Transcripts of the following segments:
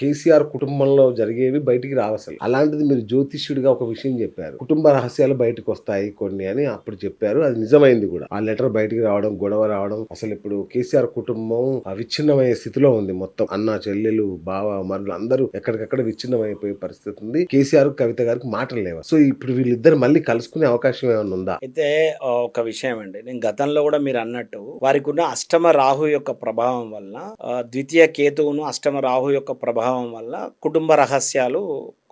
కేసీఆర్ కుటుంబంలో జరిగేవి బయటికి రావసలు అలాంటిది మీరు జ్యోతిష్యుడిగా ఒక విషయం చెప్పారు. కుటుంబ రహస్యాలు బయటకు వస్తాయి కొన్ని అని అప్పుడు చెప్పారు. అది నిజమైంది కూడా. ఆ లెటర్ బయటికి రావడం గొడవ రావడం అసలు ఇప్పుడు కేసీఆర్ కుటుంబం విచ్ఛిన్నమయ్యే స్థితిలో ఉంది మొత్తం. అన్న చెల్లెలు బావ మరులు అందరూ ఎక్కడికక్కడ విచ్ఛిన్నమైపోయే పరిస్థితి ఉంది. కేసీఆర్ కవిత గారికి మాటలు లేవు. సో ఇప్పుడు వీళ్ళిద్దరు మళ్ళీ కలుసుకునే అవకాశం ఏమైనా ఉందా? అయితే ఒక విషయం అండి. నేను గతంలో కూడా మీరు అన్నట్టు వారికి ఉన్న అష్టమ రాహు యొక్క ప్రభావం వల్ల ద్వితీయ కేతువును అష్టమ రాహు యొక్క ప్రభావం వల్ల కుటుంబ రహస్యాలు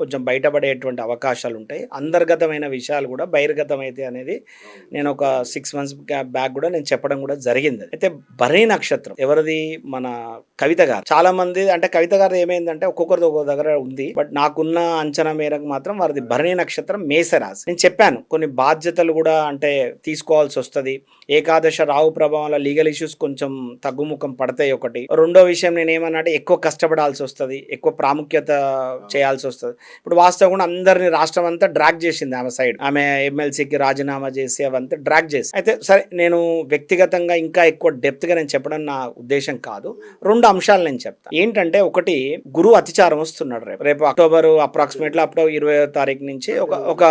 కొంచెం బయటపడేటువంటి అవకాశాలు ఉంటాయి అంతర్గతమైన విషయాలు కూడా బహిర్గతమైతే అనేది నేను ఒక సిక్స్ మంత్స్ బ్యాక్ కూడా నేను చెప్పడం కూడా జరిగింది. అయితే భరణి నక్షత్రం ఎవరిది? మన కవిత గారు. చాలా మంది అంటే కవిత గారు ఏమైందంటే ఒక్కొక్కరిది ఒక్కొక్క దగ్గర ఉంది. బట్ నాకున్న అంచనా మేరకు మాత్రం వారిది భరణి నక్షత్రం మేసరాశి నేను చెప్పాను కొన్ని బాధ్యతలు కూడా అంటే తీసుకోవాల్సి వస్తుంది ఏకాదశ రావు ప్రభావంలో లీగల్ ఇష్యూస్ కొంచెం తగ్గుముఖం పడతాయి ఒకటి. రెండో విషయం నేను ఏమన్నా అంటే ఎక్కువ కష్టపడాల్సి వస్తుంది ఎక్కువ ప్రాముఖ్యత చేయాల్సి వస్తుంది ఇప్పుడు వాస్తవంగా అందరిని రాష్ట్రం అంతా డ్రాగ్ చేసింది ఆమె సైడ్ ఆమె ఎమ్మెల్సీకి రాజీనామా చేసి అవంతా డ్రాగ్ చేసి. అయితే సరే నేను వ్యక్తిగతంగా ఇంకా ఎక్కువ డెప్త్గా నేను చెప్పడం నా ఉద్దేశం కాదు. రెండు అంశాలు నేను చెప్తాను ఏంటంటే ఒకటి గురువు అతిచారం వస్తున్నాడు రేపు. రేపు అక్టోబర్ అప్రాక్సిమేట్లీ అప్పుడు ఇరవై తారీఖు నుంచి ఒక ఒక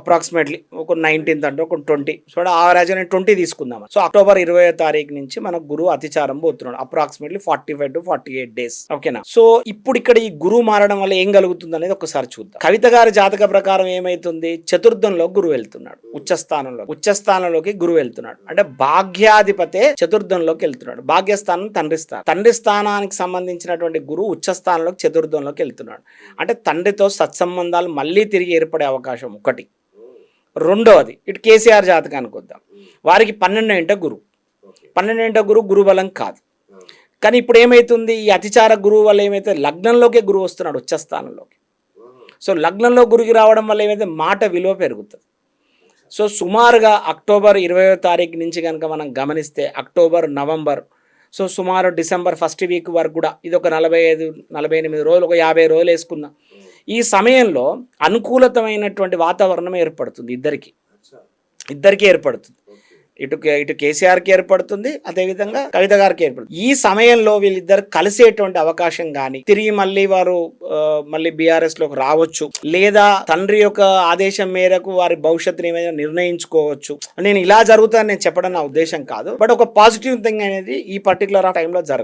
అప్రాక్సిమేట్లీ ఒక నైన్టీన్త్ అంటే ఒక ట్వంటీ సో ఆ నేను ట్వంటీ తీసుకుందాం సో అక్టోబర్ ఇరవై తారీఖు నుంచి మనకు గురువు అతిచారం పోతున్నాడు. Approximately forty five to forty eight days ఓకేనా సో ఇప్పుడు ఇక్కడ ఈ గురువు మారడం వల్ల ఏం కలుగుతుంది అనేది ఒకసారి చూద్దాం. కవిత గారి జాతక ప్రకారం ఏమైతుంది? చతుర్థంలో గురువు వెళ్తున్నాడు. ఉచ్చస్థానంలో. ఉచ్చస్థానంలోకి గురువు వెళ్తున్నాడు. అంటే భాగ్యాధిపతే చతుర్థంలోకి వెళ్తున్నాడు. భాగ్యస్థానం తండ్రి స్థానం. తండ్రి స్థానానికి సంబంధించినటువంటి గురువు ఉచ్చస్థానంలోకి చతుర్థంలోకి వెళ్తున్నాడు. అంటే తండ్రితో సత్సంబంధాలు మళ్ళీ తిరిగి ఏర్పడే అవకాశం ఒకటి. రెండవది ఇటు కేసీఆర్ జాతకానికి వద్దాం. వారికి పన్నెండు ఏంటో గురువు పన్నెండు ఏంటో గురువు గురుబలం కాదు. కానీ ఇప్పుడు ఏమైతుంది? ఈ అతిచార గురువు వల్ల ఏమైతే లగ్నంలోకే గురువు వస్తున్నాడు ఉచ్చస్థానంలోకి. సో లగ్నంలో గురువుకి రావడం వల్ల ఏమైతే మాట విలువ పెరుగుతుంది. సో సుమారుగా అక్టోబర్ ఇరవయో తారీఖు నుంచి కనుక మనం గమనిస్తే అక్టోబర్ నవంబర్ సో సుమారు డిసెంబర్ ఫస్ట్ వీక్ వరకు కూడా ఇది ఒక నలభై ఐదు నలభై ఎనిమిది రోజులు ఒక యాభై రోజులు వేసుకుందాం ఈ సమయంలో అనుకూలతమైనటువంటి వాతావరణం ఏర్పడుతుంది ఇద్దరికి. ఇద్దరికి ఏర్పడుతుంది. ఇటు కే- ఇటు కేసీఆర్కి ఏర్పడుతుంది అదేవిధంగా కవిత గారికి ఏర్పడుతుంది. ఈ సమయంలో వీళ్ళిద్దరు కలిసేటువంటి అవకాశం కానీ తిరిగి మళ్ళీ వారు మళ్ళీ బీఆర్ఎస్లోకి రావచ్చు లేదా తండ్రి యొక్క ఆదేశం మేరకు వారి భవిష్యత్తుని ఏమైనా నిర్ణయించుకోవచ్చు. నేను ఇలా జరుగుతుందని నేను చెప్పడం నా ఉద్దేశం కాదు. బట్ ఒక పాజిటివ్ థింగ్ అనేది ఈ పర్టికులర్ టైంలో జరుగుతుంది